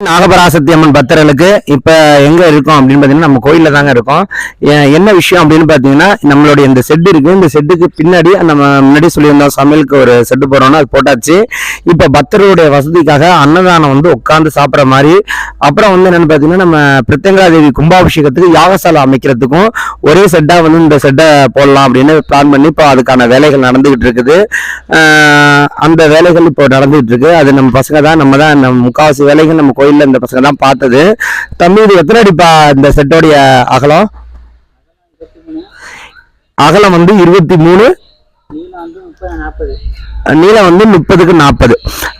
நாகபராசக்தி அம்மன் பக்தர்களுக்கு இப்போ எங்கே இருக்கோம் அப்படின்னு பார்த்தீங்கன்னா நம்ம கோயிலில் தாங்க இருக்கோம். ஏ- என்ன விஷயம் அப்படின்னு பார்த்தீங்கன்னா நம்மளுடைய இந்த செட்டு இருக்குது இந்த செட்டுக்கு பின்னாடி நம்ம முன்னாடி சொல்லியிருந்தோம் சமையலுக்கு ஒரு செட்டு போடுறோம்னா அது போட்டாச்சு. இப்போ பக்தர்களுடைய வசதிக்காக அன்னதானம் வந்து உட்காந்து சாப்பிட்ற மாதிரி அப்புறம் வந்து என்னென்னு பார்த்தீங்கன்னா நம்ம பிரத்யங்கரா தேவி கும்பாபிஷேகத்துக்கு யாகசாலை அமைக்கிறதுக்கும் ஒரே செட்டாக வந்து இந்த செட்டை போடலாம் அப்படின்னு பிளான் பண்ணி இப்போ அதுக்கான வேலைகள் நடந்துக்கிட்டு இருக்குது. அந்த வேலைகள் இப்போ நடந்துகிட்டு இருக்குது அது நம்ம பசங்க தான் நம்ம தான் நம்ம முக்காவாசி வேலைகள் நம்ம கோயில் கோயில்ல இந்த பசங்க தான் பார்த்தது. தம்பி இது எத்தனை அடிப்பா இந்த செட்டோடைய அகலம்? அகலம் வந்து இருபத்தி மூணு. நாற்பது நீளம் வந்து முப்பதுக்கு நாற்பது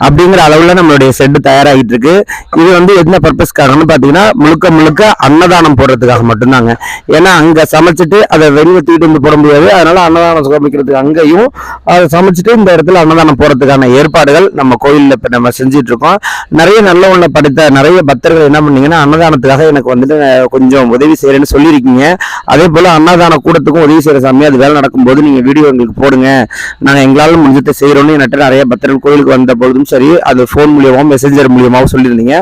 அப்படிங்கிற அளவில் நம்மளுடைய செட்டு தயாராகிட்டு இருக்கு இது வந்து என்ன பர்பஸ்க்காகன்னு பார்த்தீங்கன்னா முழுக்க முழுக்க அன்னதானம் போடுறதுக்காக மட்டும்தாங்க. ஏன்னா அங்கே சமைச்சிட்டு அதை வெளியே தூக்கிட்டு வந்து போட முடியாது. அதனால அன்னதானம் சமைக்கிறதுக்கு அங்கேயும் அதை சமைச்சிட்டு இந்த இடத்துல அன்னதானம் போடுறதுக்கான ஏற்பாடுகள் நம்ம கோயிலில் இப்போ நம்ம செஞ்சுட்டு இருக்கோம் நிறைய நல்ல உள்ள படித்த நிறைய பக்தர்கள் என்ன பண்ணீங்கன்னா அன்னதானத்துக்காக எனக்கு வந்துட்டு கொஞ்சம் உதவி செய்கிறேன்னு சொல்லியிருக்கீங்க. அதே போல் அன்னதான கூடத்துக்கும் உதவி செய்கிற சாமி அது வேலை நடக்கும்போது நீங்கள் வீடியோ எங்களுக்கு போடுங்க. நாங்க எங்களால முடிஞ்சதை செய்யறோம்னு என்கிட்ட நிறைய பக்தர்கள் கோயிலுக்கு வந்த பொழுதும் சரி அது ஃபோன் மூலியமாகவும் மெசேஞ்சர் மூலியமாகவும் சொல்லியிருந்தீங்க.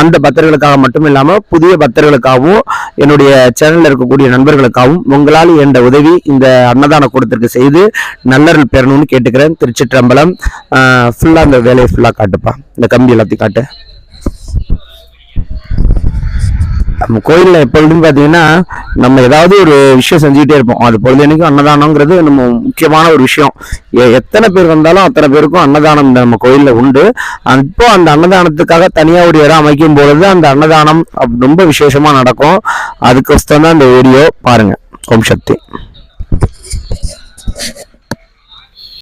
அந்த பக்தர்களுக்காக மட்டும் இல்லாமல் புதிய பக்தர்களுக்காகவும் என்னுடைய சேனலில் இருக்கக்கூடிய நண்பர்களுக்காகவும் உங்களால் என்ற உதவி இந்த அன்னதான கூடத்திற்கு செய்து நல்லருள் பெறணும்னு கேட்டுக்கிறேன். திருச்சிற்றம்பலம் ஃபுல்லாக அந்த வேலையை ஃபுல்லாக காட்டுப்பா. இந்த கம்பி எல்லாத்தையும் காட்டு. நம்ம கோயிலில் எப்பொழுதும் பார்த்தீங்கன்னா நம்ம ஏதாவது ஒரு விஷயம் செஞ்சுக்கிட்டே இருப்போம். அது பொழுதனைக்கும் அன்னதானம்ங்கிறது நம்ம முக்கியமான ஒரு விஷயம். எத்தனை பேர் வந்தாலும் அத்தனை பேருக்கும் அன்னதானம் இந்த நம்ம கோயிலில் உண்டு. இப்போ அந்த அன்னதானத்துக்காக தனியாக ஒரு இடம் அமைக்கும் பொழுது அந்த அன்னதானம் ரொம்ப விசேஷமாக நடக்கும். அதுக்கோசரம் தான் இந்த வீடியோ பாருங்கள் ஓம் சக்தி.